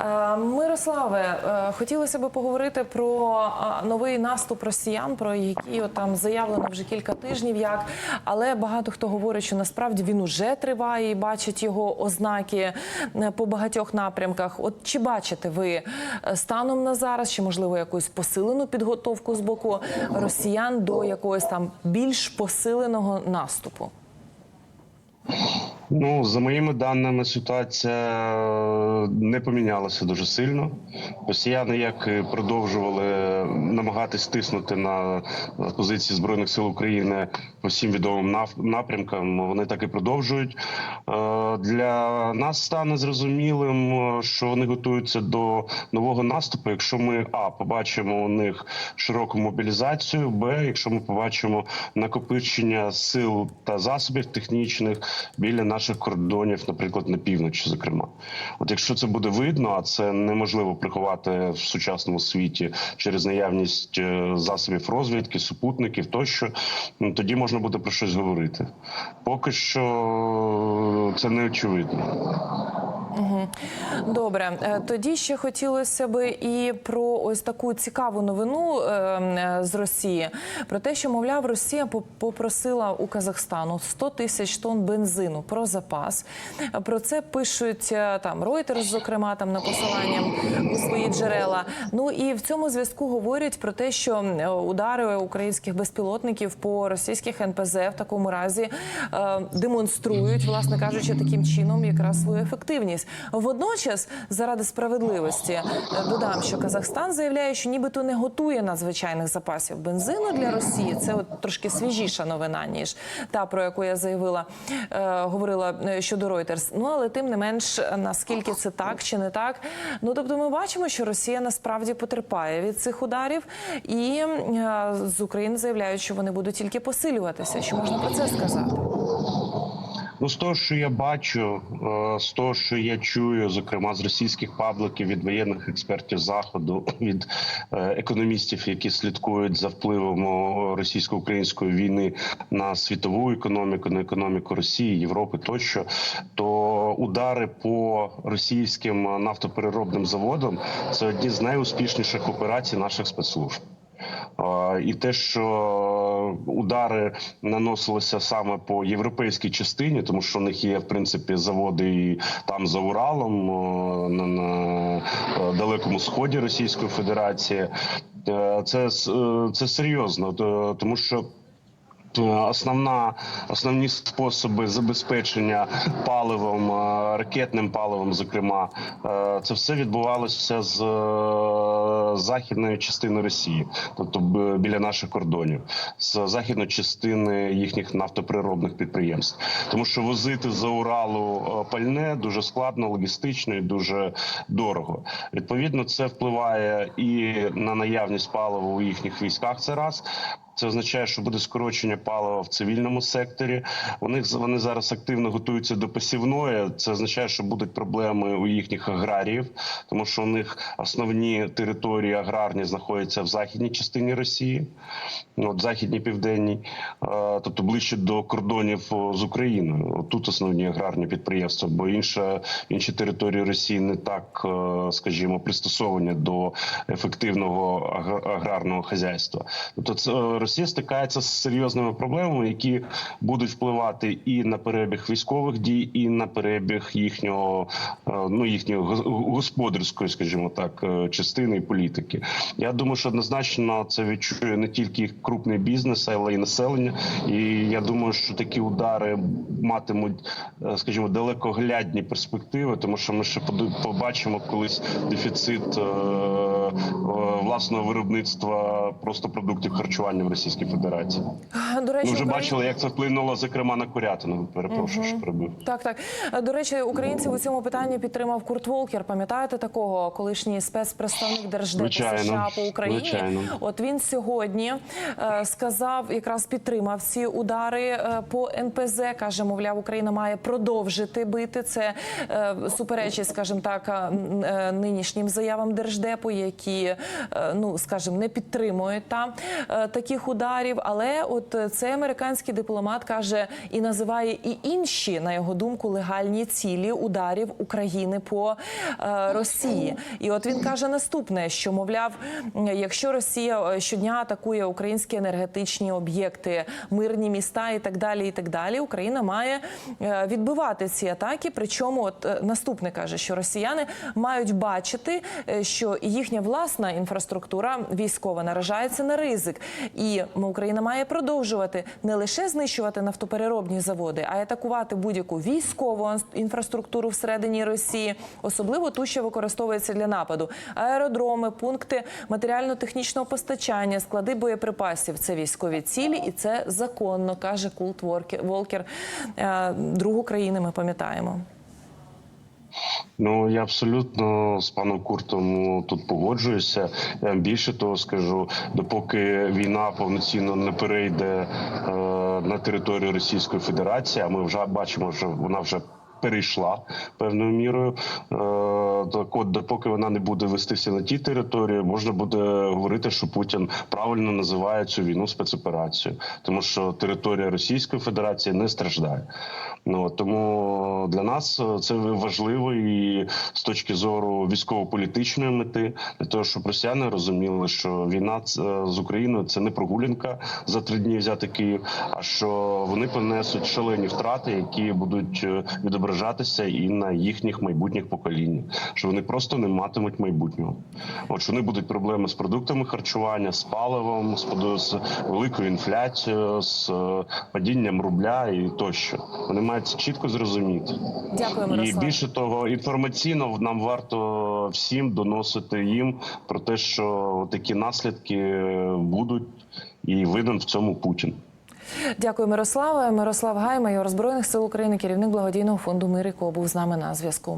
Е, Мирославе, е, хотілося б поговорити про е, новий наступ росіян, про от там заявлено вже кілька тижнів, як але багато хто говорить, що насправді він уже триває і бачить його ознаки по багатьох напрямках. От чи бачите ви станом на зараз, чи можливо якусь посилену підготовку з боку росіян до якогось там більш посиленого наступу? Ну, за моїми даними, ситуація е, не помінялася дуже сильно. Росіяни як продовжували намагатись тиснути на позиції збройних сил України по всім відомим напрямкам. Вони так і продовжують. Е, Для нас стане зрозумілим, е, що вони готуються до нового наступу. Якщо ми а побачимо у них широку мобілізацію, б, якщо ми побачимо накопичення сил та засобів технічних біля наших кордонів, наприклад, на півночі, зокрема, от якщо це буде видно, а це неможливо приховати в сучасному світі через наявність е, засобів розвідки, супутників тощо, ну, тоді можна буде про щось говорити. Поки що це не очевидно. Добре, Е, тоді ще хотілося би і про ось таку цікаву новину е, е, з Росії про те, що мовляв, Росія по- попросила у Казахстану 100 тисяч тонн бензину про запас. Про це пишуть е, там Reuters, зокрема, там на посиланням у свої джерела. Ну і в цьому зв'язку говорять про те, що удари українських безпілотників по російських НПЗ в такому разі демонструють, власне кажучи, таким чином якраз свою ефективність. Водночас, заради справедливості, е, додам, що Казахстан заявляє, що нібито не готує надзвичайних запасів бензину для Росії. Це от трошки свіжіша новина, ніж та про яку я заявила, е, говорила е, щодо Reuters. Ну але тим не менш, наскільки це так чи не так. Ну тобто, ми бачимо, що Росія насправді потерпає від цих ударів, і е, з України заявляють, що вони будуть тільки посилюватися. Що можна про це сказати? Ну, з того, що я бачу, е, з того, що я чую, зокрема з російських пабликів від воєнних експертів заходу, від е, економістів, які слідкують за впливом російсько-української війни на світову економіку, на економіку Росії, Європи тощо, то удари по російським нафтопереробним заводам це одні з найуспішніших операцій наших спецслужб. Е, І те, що удари наносилися саме по європейській частині, тому що у них є в принципі заводи і там за Уралом на, на е, далекому сході Російської Федерації. Е, Це е, це серйозно, тому що. Е, Основна основні способи забезпечення паливом, е, ракетним паливом, зокрема, е, це все відбувалося з західної частини Росії, тобто біля наших кордонів, з західної частини їхніх нафтоприробних підприємств, тому що возити за Уралу пальне дуже складно, логістично і дуже дорого. Відповідно, це впливає і на наявність палива у їхніх військах. Це раз. Це означає, що буде скорочення палива в цивільному секторі. Вони вони зараз активно готуються до посівної. Це означає, що будуть проблеми у їхніх аграріїв, тому що у них основні території аграрні знаходяться в західній частині Росії, от західній південній, е, тобто ближче до кордонів з Україною. От Тут основні аграрні підприємства, бо інша інші території Росії не так, е, скажімо, пристосовані до ефективного агр- аграрного хазяйства. Тобто, це е, Росія стикається з серйозними проблемами, які будуть впливати і на перебіг військових дій, і на перебіг їхнього е, ну їхньої господарської, скажімо так, е, частини і політики. Я думаю, що однозначно це відчує не тільки крупний бізнес, але й населення. І я думаю, що такі удари матимуть, е, скажімо, далекоглядні перспективи, тому що ми ще побачимо колись дефіцит власного виробництва просто продуктів харчування в Російській Федерації. До речі, Ми вже Україна- бачили, як це вплинуло зокрема на курятину. Перепрошую, що перебив. Так, так. До речі, українців у цьому питанні підтримав Курт Волкер. Пам'ятаєте такого колишній спецпредставник Держдепу США по Україні? звичайно. От він сьогодні е, сказав, якраз підтримав ці удари е, по НПЗ. каже, мовляв, Україна має продовжити бити це е, суперечить, скажімо так, нинішнім заявам держдепу, які е, ну скажімо, не підтримують там е, таких ракетних ударів. Але от е, цей американський дипломат каже і називає і інші, на його думку, легальні цілі ударів України по е, Росії. І от він каже наступне: що мовляв, якщо Росія е, щодня атакує українські енергетичні об'єкти, мирні міста і так далі, і так далі, Україна має е, відбивати ці атаки. Причому, от наступне каже, що росіяни мають бачити, що їхня власна інфраструктура військова наражається на ризик, і м, Україна має продовжувати не лише знищувати нафтопереробні заводи, а й атакувати будь-яку військову інфраструктуру всередині Росії, особливо ту, що використовується для нападу. Аеродроми, пункти матеріально-технічного постачання, склади боєприпасів це військові цілі, і це законно, каже Култ Волкер, Е, друг України. Ми пам'ятаємо. Ну я абсолютно з паном Куртом тут погоджуюся. Я більше того скажу, допоки війна повноцінно не перейде е, на територію Російської Федерації, а ми вже бачимо, що вона вже. Перейшла певною мірою. Е, Так от, допоки вона не буде вестися на ті території, можна буде говорити, що Путін правильно називає цю війну спецоперацією, тому що територія Російської Федерації не страждає. Ну тому для нас це важливо і з точки зору військово-політичної мети, для того, щоб росіяни розуміли, що війна з Україною це не прогулянка за три дні взяти Київ, а що вони понесуть шалені втрати, які будуть е, відображатися і на їхніх майбутніх поколіннях, що вони просто не матимуть майбутнього. От що вони будуть проблеми з продуктами харчування, з паливом, з, великою інфляцією, з е, падінням рубля і тощо. Вони мають це чітко зрозуміти. Дякую, І більше того, інформаційно нам варто всім доносити їм про те, що такі наслідки будуть, і винен в цьому Путін. Дякую, Мирославе. Мирослав Гай, майор збройних сил України, керівник благодійного фонду Мир Ко, був з нами на зв'язку.